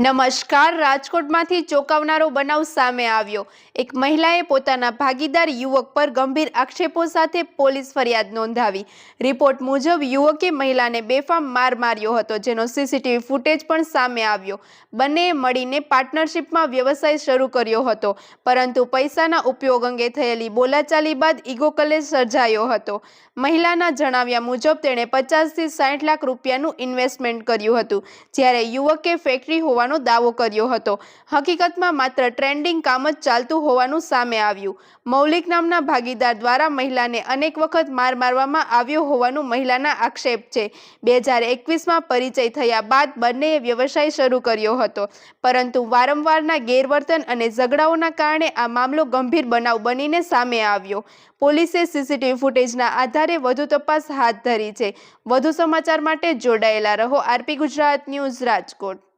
નમસ્કાર રાજકોટમાંથી ચોંકાવનારો બનાવ સામે આવ્યો. એક મહિલાએ પોતાના ભાગીદાર યુવક પર ગંભીર આક્ષેપો સાથે પોલીસ ફરિયાદ નોંધાવી. રિપોર્ટ મુજબ, યુવકે મહિલાને બેફામ માર માર્યો હતો, જેનો સીસીટીવી ફૂટેજ પણ સામે આવ્યો. બંનેએ મળીને પાર્ટનરશિપમાં વ્યવસાય શરૂ કર્યો હતો, પરંતુ પૈસાના ઉપયોગ અંગે થયેલી બોલાચાલી બાદ ઈગો કલેશ સર્જાયો હતો. મહિલાના જણાવ્યા મુજબ, તેણે પચાસથી સાઠ લાખ રૂપિયાનું ઇન્વેસ્ટમેન્ટ કર્યું હતું, જ્યારે યુવકે ફેક્ટરી હોવાનો દાવો કર્યો હતો. હકીકતમાં માત્ર ટ્રેન્ડિંગ કામ જ ચાલતું હોવાનું સામે આવ્યું. મૌલિક નામના ભાગીદાર દ્વારા મહિલાને અનેક વખત માર મારવામાં આવ્યો હોવાનું મહિલાના આક્ષેપ છે. બે હજાર એકવીસમાં પરિચય થયા બાદ બંનેએ વ્યવસાય શરૂ કર્યો હતો. પરંતુ વારંવારના ગેરવર્તન અને ઝઘડાઓના કારણે આ મામલો ગંભીર બનાવ બનીને સામે આવ્યો. પોલીસે સીસીટીવી ફૂટેજના આધારે વધુ તપાસ હાથ ધરી છે. વધુ સમાચાર માટે જોડાયેલા રહો આરપી ગુજરાત ન્યૂઝ રાજકોટ.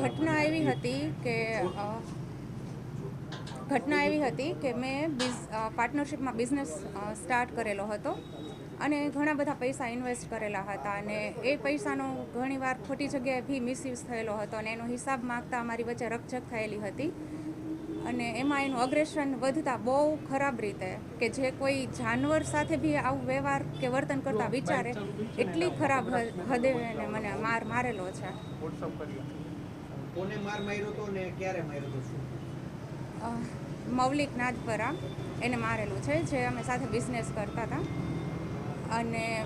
ઘટના એવી હતી કે ઘટના એવી હતી કે મેં પાર્ટનરશિપમાં બિઝનેસ સ્ટાર્ટ કરેલો હતો અને ઘણા બધા પૈસા ઇન્વેસ્ટ કરેલા હતા અને એ પૈસાનો ઘણીવાર ખોટી જગ્યાએ ભી મિસયુઝ થયેલો હતો અને એનો હિસાબ માગતા અમારી વચ્ચે રકઝક થયેલી હતી. અને એમાં એનું અગ્રેશન વધતા બહુ ખરાબ રીતે કે જે કોઈ જાનવર સાથે બી આવું વ્યવહાર કે વર્તન કરતા વિચારે એટલી ખરાબ હદે મને માર મારેલો છે. કોને માર માર્યો તો ને ક્યારે માર્યો તો શું? મૌલિક નાદપરા એને મારેલું છે જે અમે સાથે બિઝનેસ કરતા હતા. અને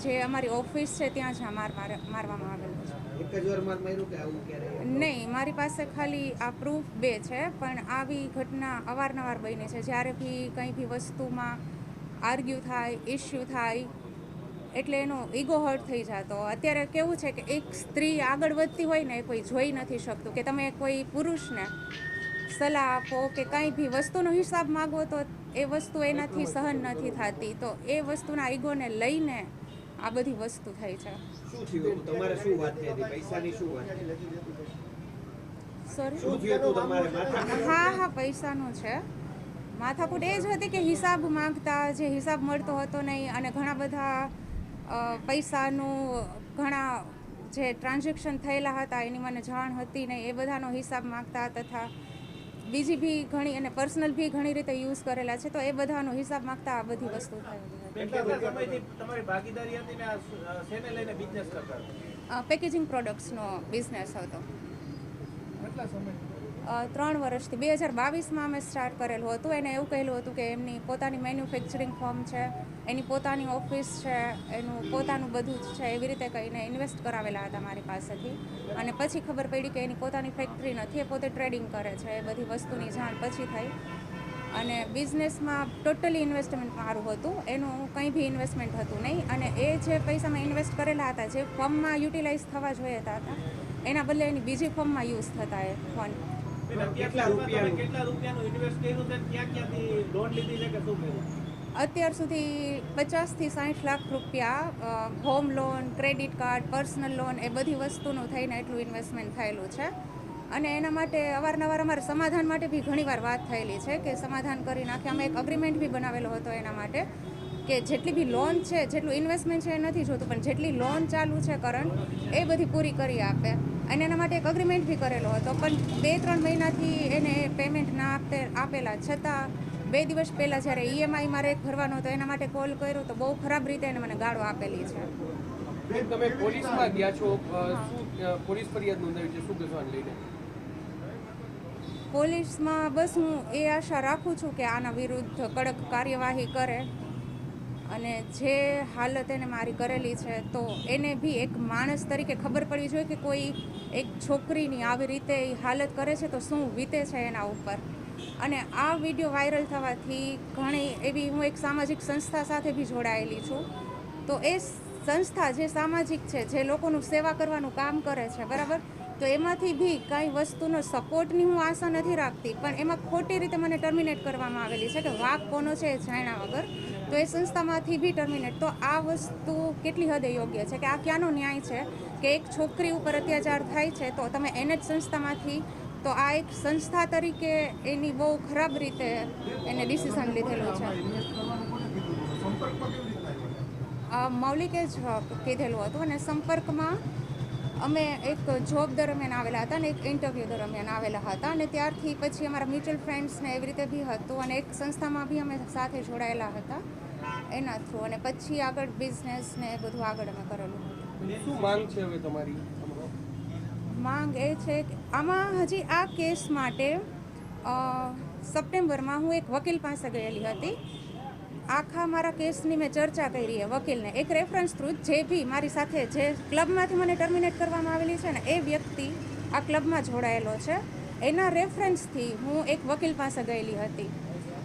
જે અમારી ઓફિસ છે ત્યાં જ માર માર- મારવામાં આવેલું છે. એક જ વાર માર માર્યું કે આવું ક્યારે? નહીં મારી પાસે ખાલી આ પ્રૂફ બે છે પણ આવી ઘટના અવારનવાર બની છે. જ્યારે બી કંઈ બી વસ્તુમાં આર્ગ્યુ થાય ઇશ્યુ થાય એટલે એનો ઈગો હર્ટ થઈ જતો. અત્યારે કેવું છે કે એક સ્ત્રી આગળ વધતી હોય ને એ કોઈ જોઈ નથી શકતું. કે તમે કોઈ પુરુષને સલાહ આપો કે કંઈ બી વસ્તુનો હિસાબ માગો તો એ વસ્તુ એનાથી સહન નથી થતી. તો એ વસ્તુના ઈગોને લઈને આ બધી વસ્તુ થઈ છે. થયું માથા હા હા પૈસાનું છે. માથાકૂટ એ જ હતી કે હિસાબ માંગતા જે હિસાબ મળતો હતો નહીં અને ઘણા બધા પૈસાનું ઘણા જે ટ્રાન્ઝેક્શન થયેલા હતા એની મને જાણ હતી નહીં એ બધાનો હિસાબ માગતા તથા બીજી બી ઘણી અને પર્સનલ બી ઘણી રીતે યુઝ કરેલા છે તો એ બધાનો હિસાબ માગતા આ બધી વસ્તુ થયેલી ને? પેકેજિંગ પ્રોડક્ટ્સનો બિઝનેસ હતો? કેટલા સમય અ, ત્રણ વર્ષથી, બે હજાર બાવીસમાં અમે સ્ટાર્ટ કરેલું હતું. એને એવું કહેલું હતું કે એમની પોતાની મેન્યુફેક્ચરિંગ ફોર્મ છે, એની પોતાની ઓફિસ છે, એનું પોતાનું બધું જ છે, એવી રીતે કહીને ઇન્વેસ્ટ કરાવેલા હતા મારી પાસેથી. અને પછી ખબર પડી કે એની પોતાની ફેક્ટરી નથી, એ પોતે ટ્રેડિંગ કરે છે, એ બધી વસ્તુની જાણ પછી થઈ. અને બિઝનેસમાં ટોટલી ઇન્વેસ્ટમેન્ટ મારું હતું, એનું કંઈ બી ઇન્વેસ્ટમેન્ટ હતું નહીં. અને એ જે પૈસા મેં ઇન્વેસ્ટ કરેલા હતા, જે ફોર્મમાં યુટિલાઇઝ થવા જોઈએ હતા, એના બદલે એની બીજી ફોર્મમાં યુઝ થતા એ અત્યાર કેટલા સુધીમાં કેટલા રૂપિયાનું ઇન્વેસ્ટ કર્યું છે? ક્યાં ક્યાંથી લોન લીધી છે કે શું કર્યું? અત્યાર સુધી પચાસથી સાઠ લાખ રૂપિયા home loan credit card personal loan એ બધી વસ્તુનું થઈને એટલું ઇન્વેસ્ટમેન્ટ થયેલું છે. અને એના માટે અવારનવાર અમારે સમાધાન માટે બી ઘણીવાર વાત થયેલી છે કે સમાધાન કરી નાખે અમે એક અગ્રીમેન્ટ બી બનાવેલો હતો એના માટે કે જેટલી બી લોન છે જેટલું ઇન્વેસ્ટમેન્ટ છે એ નથી જોતું પણ જેટલી લોન ચાલુ છે કરંટ એ બધી પૂરી કરી આપે. અને એના માટે એક અગ્રીમેન્ટ બી કરેલો હતો. પણ બે ત્રણ મહિનાથી એને પેમેન્ટ ના આપતે આપેલા. છતાં બે દિવસ પહેલાં જ્યારે ઈએમઆઈ મારે ભરવાનો હતો એના માટે કોલ કર્યો તો બહુ ખરાબ રીતે એને મને ગાળો આપેલી છે. તમે પોલીસમાં ગયા છો શું પોલીસ ફરિયાદ નોંધાવી છે? શું કહેશો લઈને? પોલીસમાં બસ હું એ આશા રાખું છું કે આના વિરુદ્ધ કડક કાર્યવાહી કરે. અને જે હાલત એને મારી કરેલી છે, તો એને બી એક માણસ તરીકે ખબર પડવી જોઈએ કે કોઈ એક છોકરીની આવી રીતે એ હાલત કરે છે, તો શું વીતે છે એના ઉપર. અને આ વીડિયો વાયરલ થવાથી ઘણી એવી હું એક સામાજિક સંસ્થા સાથે બી જોડાયેલી છું. તો એ સંસ્થા જે સામાજિક છે, જે લોકોનું સેવા કરવાનું કામ કરે છે, બરાબર? તો એમાંથી બી કાંઈ વસ્તુનો સપોર્ટની હું આશા નથી રાખતી, પણ એમાં ખોટી રીતે મને ટર્મિનેટ કરવામાં આવેલી છે કે વાક કોનો છે એ જાણ્યા વગર. તો એ સંસ્થામાંથી બી ટર્મિનેટ તો આ વસ્તુ કેટલી હદે યોગ્ય છે? કે આ ક્યાંનો ન્યાય છે? કે એક છોકરી ઉપર અત્યાચાર થાય છે, તો તમે એને જ સંસ્થામાંથી, તો આ એક સંસ્થા તરીકે એની બહુ ખરાબ રીતે એને ડિસિઝન લીધેલું છે. મૌલિકે જ કીધેલું હતું અને સંપર્કમાં અમે એક જોબ દરમિયાન આવેલા હતા અને એક ઇન્ટરવ્યૂ દરમિયાન આવેલા હતા અને ત્યારથી પછી અમારા મ્યુચ્યુઅલ ફ્રેન્ડ્સને એવી રીતે બી હતું અને એક સંસ્થામાં બી અમે સાથે જોડાયેલા હતા એના થ્રુ અને પછી આગળ બિઝનેસ ને બધું આગળ અમે કરેલું હતું. શું માંગ છે હવે તમારી? માંગ એ છે કે આમાં હજી આ કેસ માટે સપ્ટેમ્બરમાં હું એક વકીલ પાસે ગયેલી હતી આખા મારા કેસની મેં ચર્ચા કરી એ વકીલને. એક રેફરન્સ થ્રુ જે બી મારી સાથે જે ક્લબમાંથી મને ટર્મિનેટ કરવામાં આવેલી છે ને, એ વ્યક્તિ આ ક્લબમાં જોડાયેલો છે. એના રેફરન્સથી હું એક વકીલ પાસે ગયેલી હતી.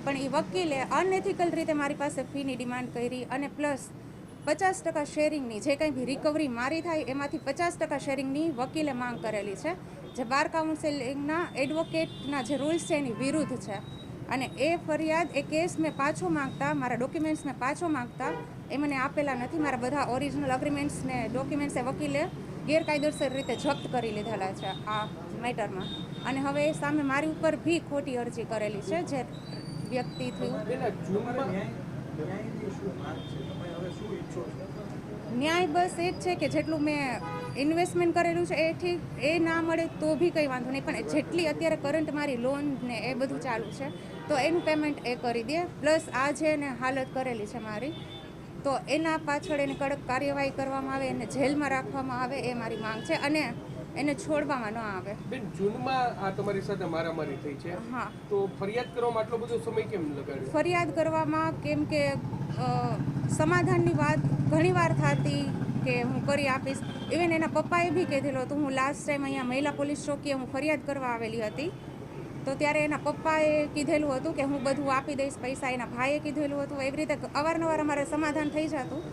પણ એ વકીલે અનએથિકલ રીતે મારી પાસે ફીની ડિમાન્ડ કરી અને પ્લસ પચાસ ટકા શેરિંગની જે કંઈ બી રિકવરી મારી થાય એમાંથી પચાસ ટકા શેરિંગની વકીલે માંગ કરેલી છે. જે બાર કાઉન્સેલિંગના એડવોકેટના જે રૂલ્સ છે એની વિરુદ્ધ છે. અને એ ફરિયાદ, એ કેસ મેં પાછો માંગતા, મારા ડોક્યુમેન્ટ્સ મેં પાછો માંગતા. એ મને આપેલા નથી. મારા બધા ઓરિજિનલ અગ્રીમેન્ટ્સને ડોક્યુમેન્ટ્સે વકીલે ગેરકાયદેસર રીતે જપ્ત કરી લીધેલા છે આ મેટરમાં અને હવે એ સામે મારી ઉપર બી ખોટી અરજી કરેલી છે, જે વ્યક્તિ ન્યાય બસ એ જ છે કે જેટલું મેં ઇન્વેસ્ટમેન્ટ કરેલું છે એ ઠીક એ ના મળે તો બી કંઈ વાંધો નહીં. પણ જેટલી અત્યારે કરંટ મારી લોન ને એ બધું ચાલુ છે, તો એનું પેમેન્ટ એ કરી દે. પ્લસ આ જે એને હાલત કરેલી છે મારી, તો એના પાછળ એને કડક કાર્યવાહી કરવામાં આવે, એને જેલમાં રાખવામાં આવે, એ મારી માંગ છે. અને એને છોડવામાં ન આવે. બેન જૂનમાં આ તમારી સાથે મારામારી થઈ છે. હા. તો ફરિયાદ કરવામાં આટલો બધો સમય કેમ લગાડ્યો? ફરિયાદ કરવામાં કેમ કે સમાધાનની વાત ઘણીવાર થતી કે હું કરી આપીશ. ઇવન એના પપ્પાએ બી કીધેલું હતું હું લાસ્ટ ટાઈમ અહીંયા મહિલા પોલીસ ચોકીએ હું ફરિયાદ કરવા આવેલી હતી. તો ત્યારે એના પપ્પાએ કીધેલું હતું કે હું બધું આપી દઈશ પૈસા. એના ભાઈએ કીધેલું હતું એવી રીતે અવારનવાર અમારે સમાધાન થઈ જતું.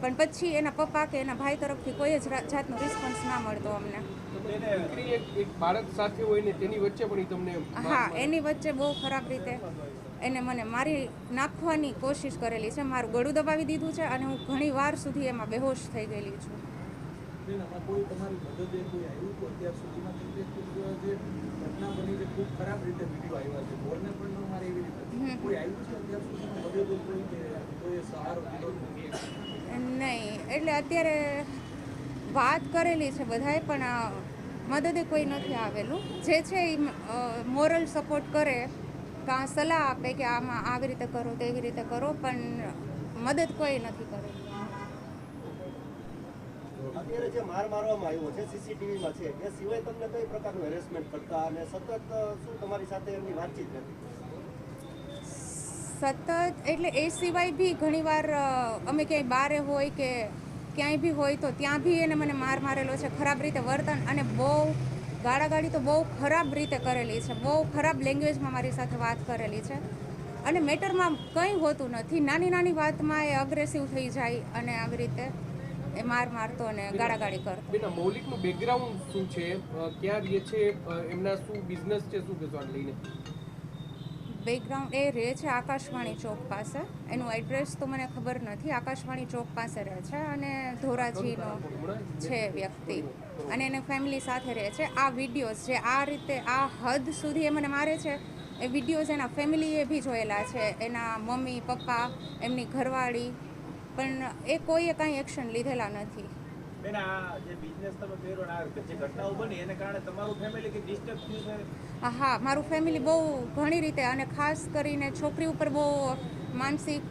પણ પછી એના પપ્પા કે એના ભાઈ તરફથી કોઈ જ જાતનો રિસ્પોન્સ ના મળતો અમને. એક એક બાળક સાથે હોય ને તેની વચ્ચે પણ તમને હા એની વચ્ચે બહુ ખરાબ રીતે એને મને મારી નાખવાની કોશિશ કરેલી છે. મારું ગળું દબાવી દીધું છે અને હું ઘણી વાર સુધી એમાં બેહોશ થઈ ગયેલી છું. બેન આમાં કોઈ તમારી મદદે કોઈ આવ્યું તો અત્યાર સુધીમાં કેમ કે જે ઘટના બની છે ખૂબ ખરાબ રીતે વીડિયો આવ્યા છે. બોલને પણ ન મારે એવી રીતે. હમ. કોઈ આવ્યું છે અત્યાર સુધીમાં મદદ કોઈ કે કોઈ સહારો દીધો નહીં? એટલે અત્યારે વાત કરેલી છે બધાએ પણ આ મદદે કોઈ નથી આવેલું. જે છે એ મોરલ સપોર્ટ કરે કાં સલાહ આપે કે આમાં આવી રીતે કરો તેવી રીતે કરો પણ મદદ કોઈ નથી કરે. અત્યારે જે માર મારવામાં આવ્યો છે સીસીટીવીમાં છે એ સિવાય તમને કઈ પ્રકારનું હેરેસમેન્ટ કરતા અને સતત શું તમારી સાથે એમની વાતચીત સતત એટલે એ સિવાય બી ઘણીવાર અમે ક્યાંય બારે હોય કે ક્યાંય બી હોય તો ત્યાં બી એને મને માર મારેલો છે ખરાબ રીતે વર્તન અને બહુ ગાળાગાળી તો બહુ ખરાબ રીતે કરેલી છે બહુ ખરાબ લેંગ્વેજમાં મારી સાથે વાત કરેલી છે. અને મેટરમાં કંઈ હોતું નથી નાની નાની વાતમાં એ અગ્રેસિવ થઈ જાય અને આવી રીતે એ માર મારતો અને ગાળાગાળી કરતો. બેટા મૌલિકનું બેકગ્રાઉન્ડ શું છે? ક્યાં રહે છે? એમના શું બિઝનેસ છે? શું લઈને? બેકગ્રાઉન્ડ એ રહે છે આકાશવાણી ચોક પાસે. એનું એડ્રેસ તો મને ખબર નથી. આકાશવાણી ચોક પાસે રહે છે અને ધોરાજીનો છે વ્યક્તિ. અને એને ફેમિલી સાથે રહે છે. આ વિડીયોઝ જે આ રીતે આ હદ સુધી એ મને મારે છે, એ વિડીયોઝ એના ફેમિલીએ બી જોયેલા છે. એના મમ્મી, પપ્પા, એમની ઘરવાળી. પણ એ કોઈએ કાંઈ એક્શન લીધેલા નથી. હા મારું ફેમિલી બહુ ઘણી રીતે અને ખાસ કરીને છોકરી ઉપર બહુ માનસિક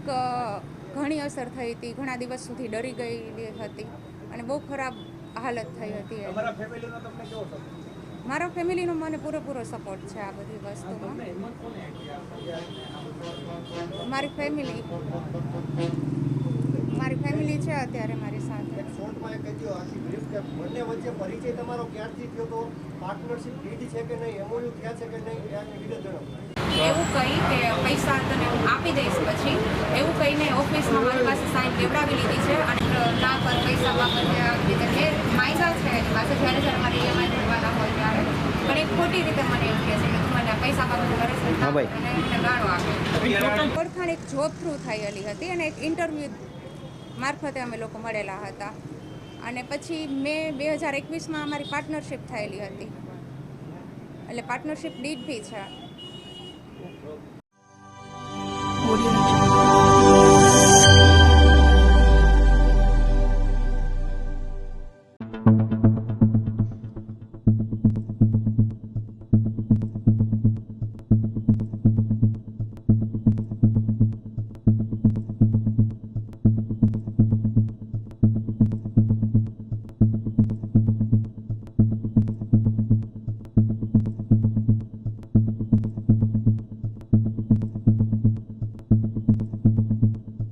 ઘણી અસર થઈ હતી. ઘણા દિવસ સુધી ડરી ગયેલી હતી અને બહુ ખરાબ હાલત થઈ હતી મારા ફેમિલીનો મને પૂરેપૂરો સપોર્ટ છે આ બધી વસ્તુમાં. મારી ફેમિલી મારી ફેમિલી છે અત્યારે મારી સાથે. એક શોર્ટમાં એક કહી દો આખી બ્રીફ કે બંને વચ્ચે પરિચય તમારો ક્યારથી થયો તો પાર્ટનરશિપ લીધી છે કે નહીં એમઓયુ થયા છે કે નહીં એની વિગત જણાવો. એવું કહી કે પૈસા તને હું આપી દઈશ પછી. એવું કહીને ઓફિસમાં મારી પાસે સાઈન લેવડાવી લીધી છે અને ના પર પૈસા બાબતે આવી રીતે મેં માંગ્યા છે એની પાસે જ્યારે જ્યારે મારે ઈએમઆઈ ભરવાના હોય ત્યારે. પણ એ ખોટી રીતે મને એમ કહે છે કે તું મને પૈસા બાબતે કરે છે. અને ગાળો આપે. ઓળખાણ એક જોબ થ્રુ થયેલી હતી અને એક ઇન્ટરવ્યૂ મારફતે અમે લોકો મળેલા હતા. અને પછી મેં બે હજાર એકવીસમાં અમારી પાર્ટનરશિપ થયેલી હતી. એટલે પાર્ટનરશિપ ડીડ બી છે.